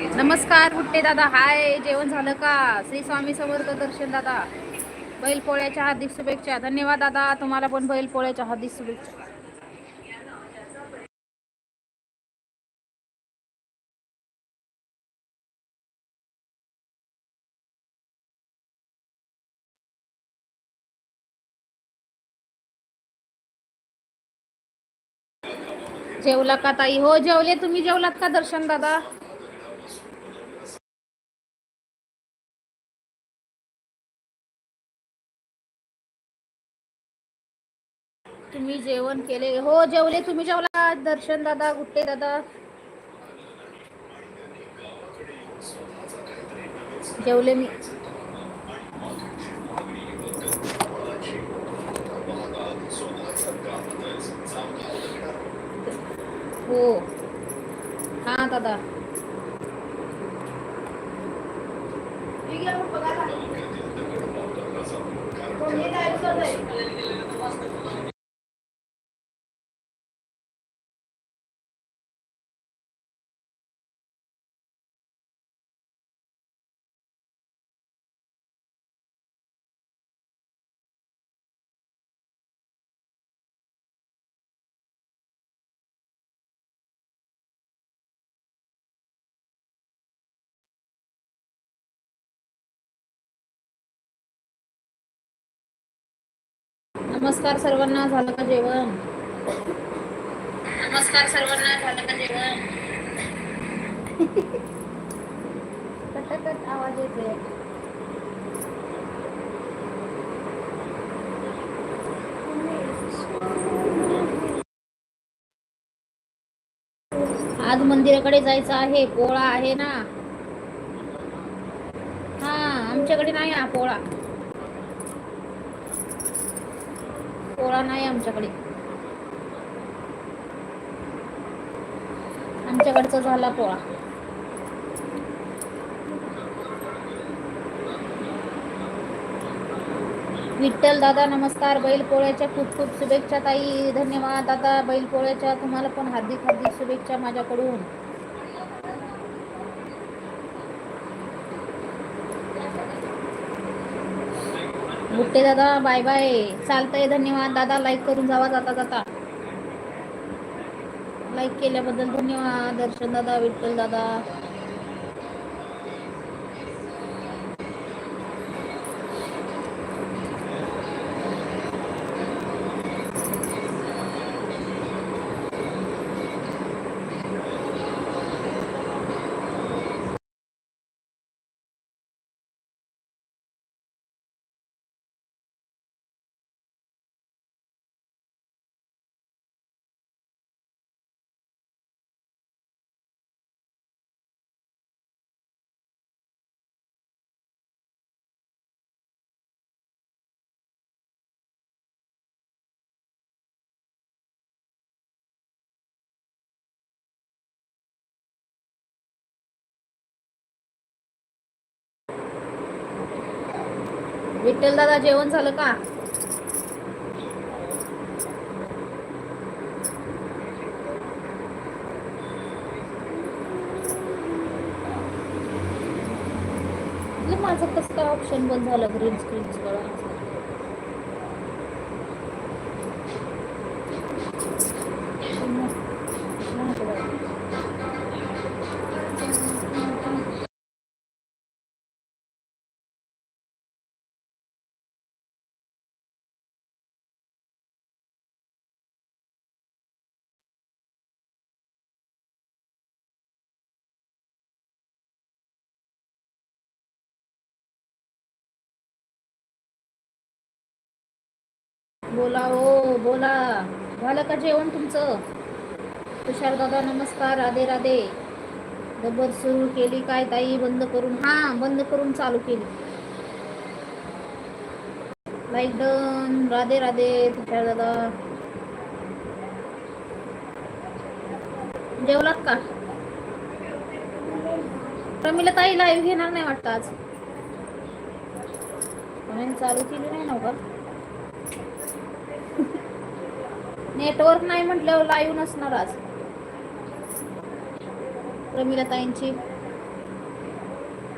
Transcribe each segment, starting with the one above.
नमस्कार गुट्टे दादा. हाय. जेवण झालं का? श्री स्वामी समर्थ दर्शन दादा. बैल पोळ्याच्या हार्दिक शुभेच्छा. धन्यवाद दादा. तुम्हाला पण बैल पोळ्याच्या हार्दिक शुभेच्छा. जेवला का ताई? हो जेवले. तुम्ही जेवलात का दर्शन दादा? तुम्ही जेवण केले. हो जेवले. तुम्ही जेवला दर्शन दादा गुट्टे दादा? जेवले मी. हो. हा दादा. नमस्कार सर्वांना झालं का जेवण? नमस्कार सर्वांना झालं का जेवण? कटकट आवाज येतोय. आज मंदिराकडे जायचं आहे पोळा आहे ना? हा आमच्याकडे नाही हा पोळा. पोळा नाही आमच्याकडे. आमच्याकडचा झाला पोळा. विठ्ठल दादा नमस्कार. बैल पोळ्याच्या खूप खूप शुभेच्छा ताई. धन्यवाद. दादा बैल पोळ्याच्या तुम्हाला पण हार्दिक हार्दिक शुभेच्छा माझ्याकडून. गुट्टे दादा बाय बाय. चालतंय धन्यवाद. दादा लाईक करून जावा जाता जाता. लाईक केल्याबद्दल धन्यवाद. दर्शन दादा विठ्ठल दादा. विठ्ठल दादा जेवण झालं का? माझं कसं काय ऑप्शन बंद झालं? ग्रीन स्क्रीन बोला हो बोला. झालं का जेवण तुमचं? तुषार दादा नमस्कार. राधे राधे. डबर सुरू केली काय ताई? बंद करून हा बंद करून चालू केली. लाईक डन राधे राधे तुषार दादा. जेवलात का? प्रमिला ताई लाईव्ह घेणार नाही वाटतं आज. म्हणून चालू केली नाही नव्हतं नेटवर्क नाही म्हटल्यावर लाईव्ह नसणार आज. प्रमिला ताईंची.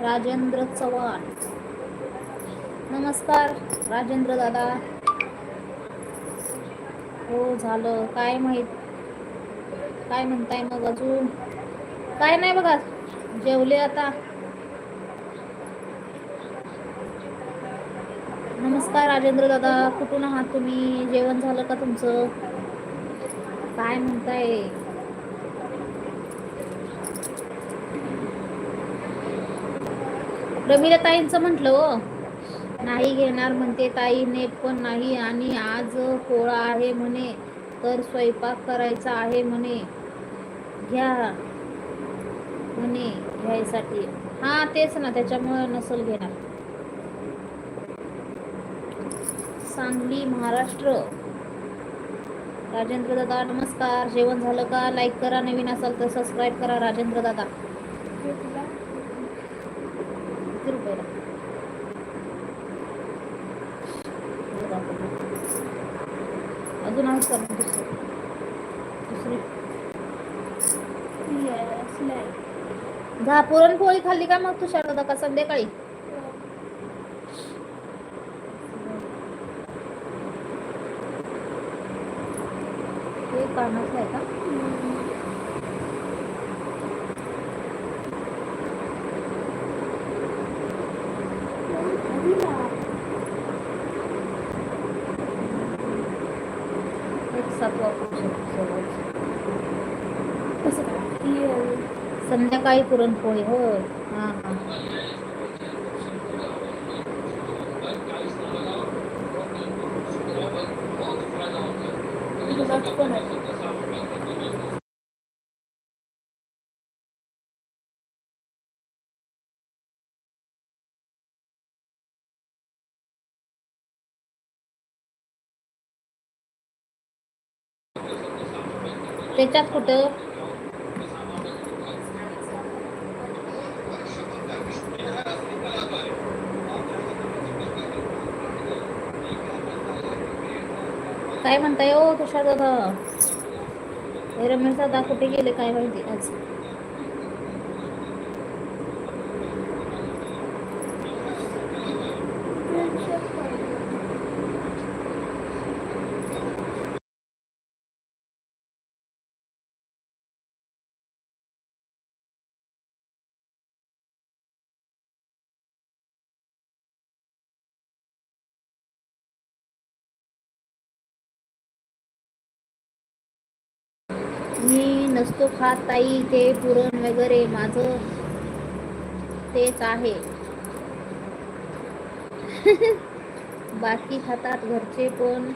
राजेंद्र चव्हाण. नमस्कार राजेंद्र दादा. हो झालं. काय माहीत? काय म्हणताय मग अजून? काय नाही बघा. जेवले आता. नमस्कार राजेंद्र दादा कुठून आहात तुम्ही? जेवण झालं का तुमचं? काय म्हणताय? रमीला ताईंचं म्हंटल हो. नाही घेणार म्हणते ताईने पण नाही आणि आज पोळा आहे म्हणे तर स्वयंपाक करायचा आहे म्हणे. घ्या म्हणे घ्यायसाठी. हा तेच ना त्याच्यामुळे नसल घेणार. सांगली महाराष्ट्र. राजेंद्र दादा नमस्कार. जेवण झालं का? लाईक करा. नवीन असाल तर सबस्क्राईब करा. राजेंद्र दादा. अजून आहेत का दुसरे? पुरणपोळी खाल्ली का मग तुषार दादा का संध्याकाळी? कामाचं आहे का. संध्याकाळी पुरणपोळी हां त्याच्यात कुठं? काय म्हणताय ओ तुषार दादा? रमेश दादा कुठे गेले? काय माहिती आज मी नसतो खात ताई ते पुरण वगैरे माझं तेच आहे. बाकी खातात घरचे पण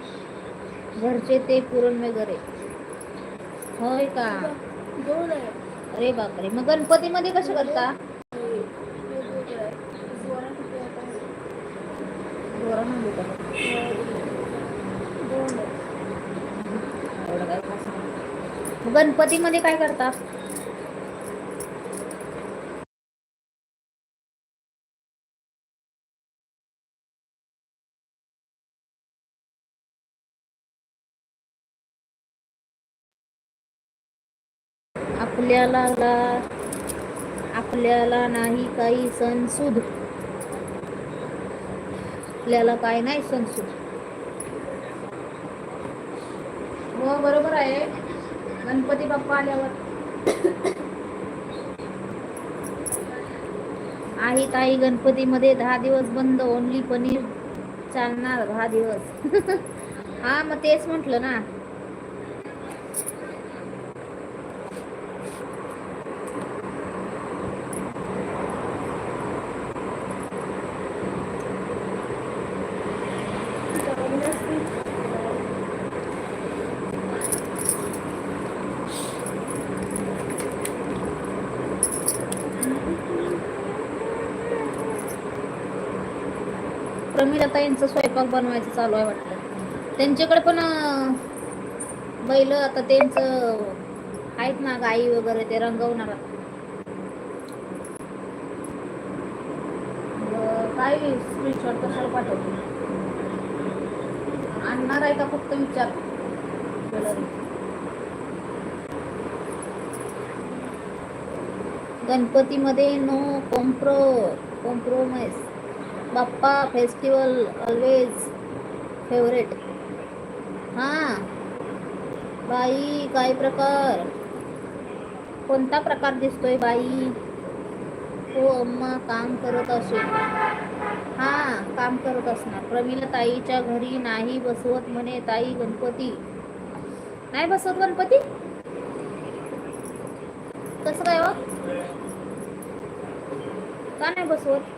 घरचे ते पुरण वगैरे. होय का? अरे बापरे मग गणपतीमध्ये कसं करता बोला. एवढं काय खास नाही. मग गणपतीमध्ये काय करतात आपल्याला आपल्याला नाही काही सणसूद. आपल्याला काय नाही सणसूद. हो बरोबर आहे. गणपती बाप्पा आल्यावर. आहे ताई गणपतीमध्ये दहा दिवस बंद ओनली पनीर चालणार दहा दिवस. हा मग तेच म्हटलं ना. प्रमिला स्वयंपाक बनवायचं चालू आहे वाटतं. त्यांच्याकडे पण बैल आता त्यांचं आहेत ना गाई वगैरे ते रंगवणार. काय स्क्रीनशॉट कशाला पाठवतो? आणणार आहे का फक्त विचार? गणपतीमध्ये no compro compromise Bappa festival always favourite हां. बाई काय प्रकार? कोणता प्रकार दिसतोय बाई? हो अम्मा काम करत असेल हां काम करत असणार. प्रमिला ताईच्या घरी नाही बसवत म्हणे ताई गणपती. नाही बसवत गणपती? कसं काय हो? का नाही बसवत?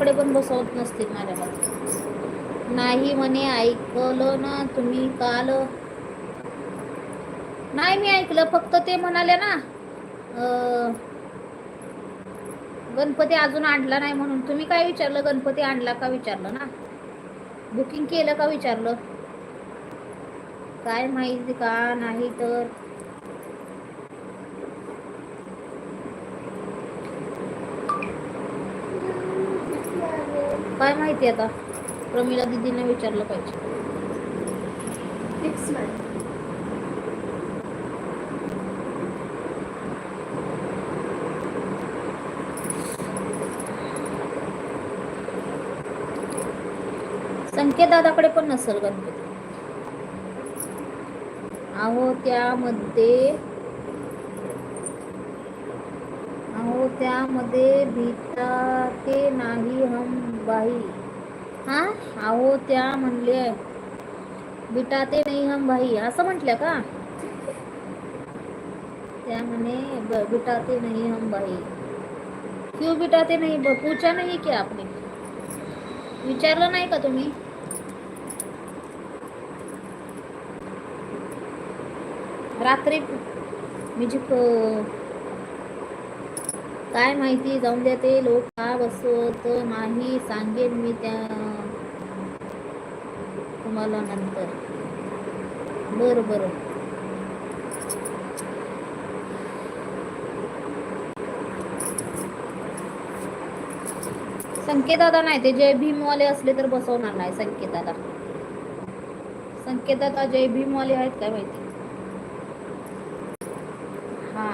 कपडे पण बसवत नसतील माझ्याकडे. नाही म्हणे ऐकलं ना तुम्ही काल. नाही मी ऐकलं फक्त ते म्हणाले ना गणपती अजून आणला नाही म्हणून. तुम्ही काय विचारलं? गणपती आणला का विचारलं ना? बुकिंग केलं का विचारलं? काय माहिती का? नाही तर काय माहिती आता? प्रमिला दिदीने विचारलं पाहिजे. फिक्स नाही संकेत दादाकडे पण नसेल गणपती. अहो त्यामध्ये त्यामध्ये भीता ते नाही हम बाई हा? अहो, त्या म्हणले बिटाते नाही हम भाई. असं म्हटलं का? त्या म्हणे बिटाते नहीं हम भाई. क्यों बिटाते नहीं? पूछा नहीं क्या आपने? विचारलं नाही का तुम्ही? रात्री, मी जी क- काय माहिती जाऊन द्या ते लोक. का बसवत नाही सांगेन मी त्या तुम्हाला नंतर. बरं बरं. संकेतदादा नाही ते जय भीमवाले असले तर बसवणार नाही संकेतदादा. संकेतदादा जय भीमवाले आहेत काय माहिती हा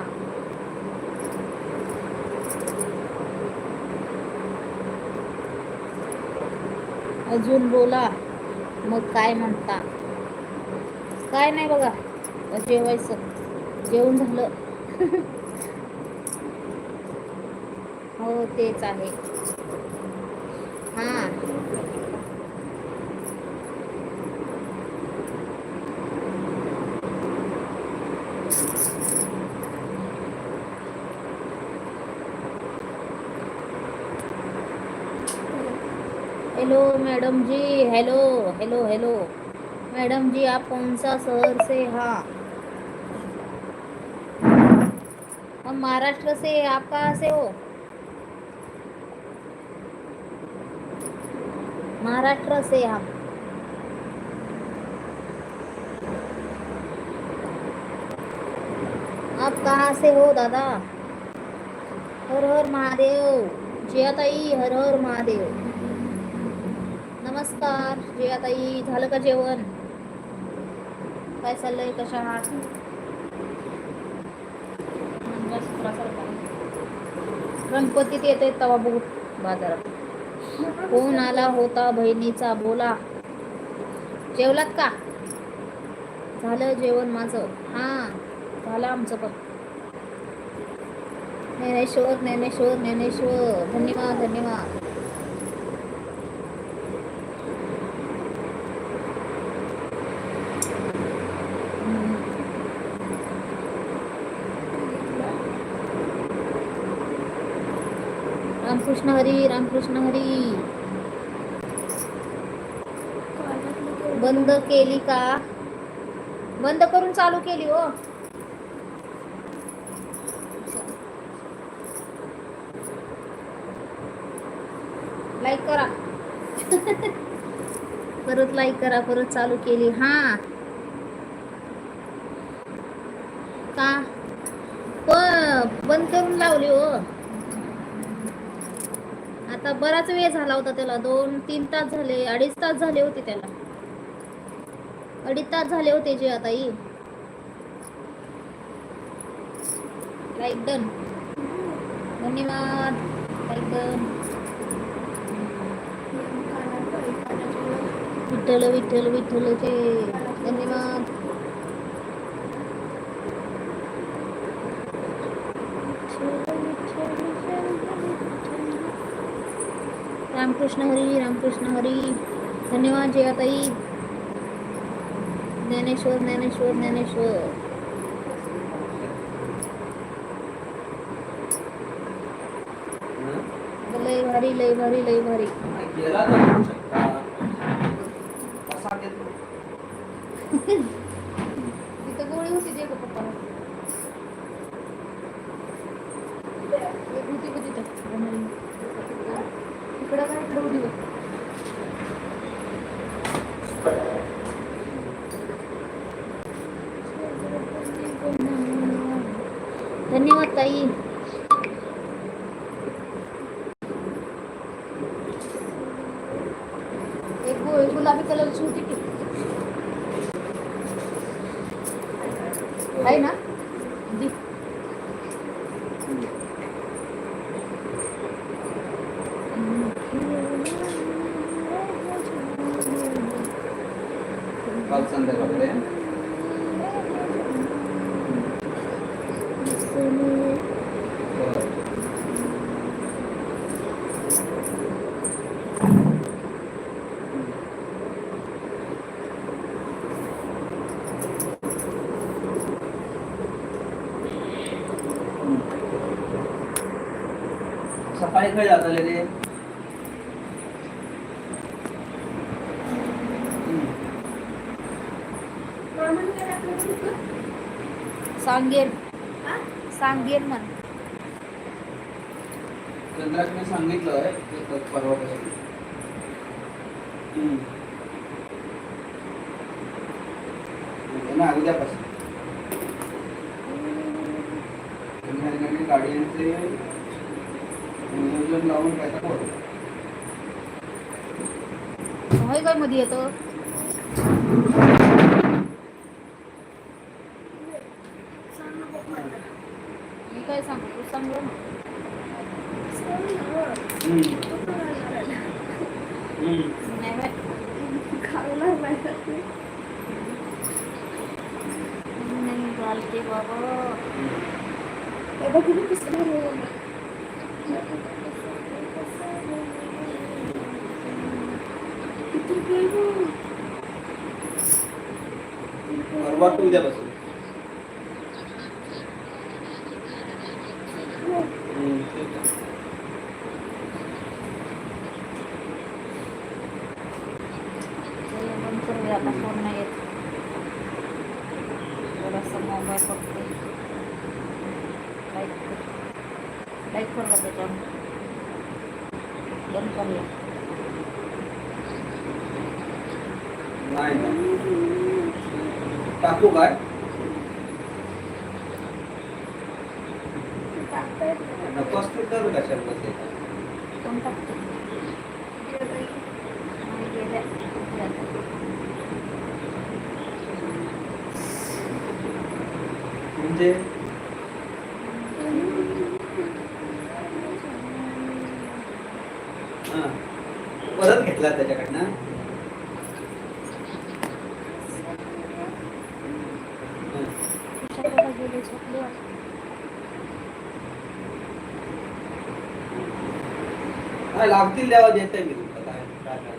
अजून बोला. मग काय म्हणता? काय नाही बघा जेवायचं. जेवण झालं. हो तेच आहे हा hello madam ji hello hello hello madam ji आप कौन सा शहर से? हाँ. हम महाराष्ट्र से आप कहाँ से हो? महाराष्ट्र से हम. आप कहाँ से हो दादा? हर हर महादेव. जयाताई हर हर महादेव. नमस्कार. जयाताई झालं का जेवण? काय चाललंय? कशा आहात? गणपतीत येते तवा बघू बाजारात. फोन आला होता बहिणीचा बोला. जेवलात का? झालं जेवण माझं. हा झालं आमचं पण. ज्ञानेश्वर ज्ञानेश्वर ज्ञानेश्वर. धन्यवाद धन्यवाद. रामकृष्ण हरी रामकृष्ण हरी. बंद केली का? बंद करून चालू केली हो. लाईक करा. परत लाईक करा परत चालू केली. हा का प बंद करून लावली हो आता बराच वेळ झाला होता त्याला. दोन तीन तास झाले अडीच तास झाले होते त्याला. अडीच तास झाले होते जे आता येईल लाईक डन धन्यवाद. लाईक डन विठ्ठल विठ्ठल विठ्ठलचे. धन्यवाद. रामकृष्ण हरी रामकृष्ण हरी. धन्यवाद जयाताई. ज्ञानेश्वर ज्ञानेश्वर ज्ञानेश्वर. लय भारी लय भारी लय भारी गेला तर होऊ शकता. कसा देतो? तिथं गोळी होती दे का पप्पा एक होती का तिथं इकडं काय इकडं होती बघ धन्यवाद ताई एक गो- गुलाबी कलरची होती की आहे ना दे. काल संध्याकाळी बरं. सकाळी काय जात आले रे हम्म. सांगेल सांगेल म्हण. चंद्राक मी सांगितलं परवापासून हम्म. ना उद्यापासून त्यांनी आणि त्यांनी गाड्यांचे नियोजन लावून काय तर करू. होय काय मध्ये येतं मी काय सांगू तू सांग बरं. हम्म. हम्म. नाही बाय. नाही चालते बाबा परवा तू उद्यापासून हम्म, टाकू काय? नकोस तू करू कशामध्ये. म्हणजे हा. परत घेतला त्याच्याकडनं हा. कशाला गेले झोपले वाटतं. हा, लागतील द्यावा देते मी काय काय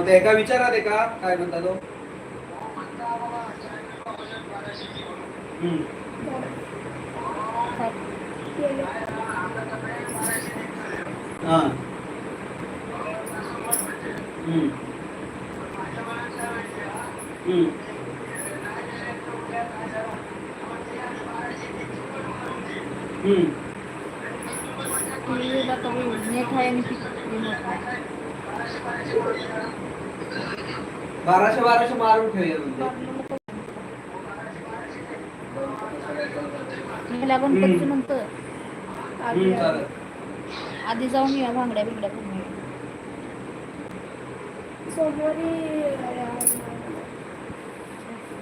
ते एका विचारात आहे का? काय म्हणता तो? बाराशे बाराशे मारून ठेवूया गणपतीची हम्म. नंतर आधी जाऊन या भांगड्या बिंगड्या करून. सोमवारी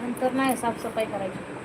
नंतर नाही साफसफाई करायची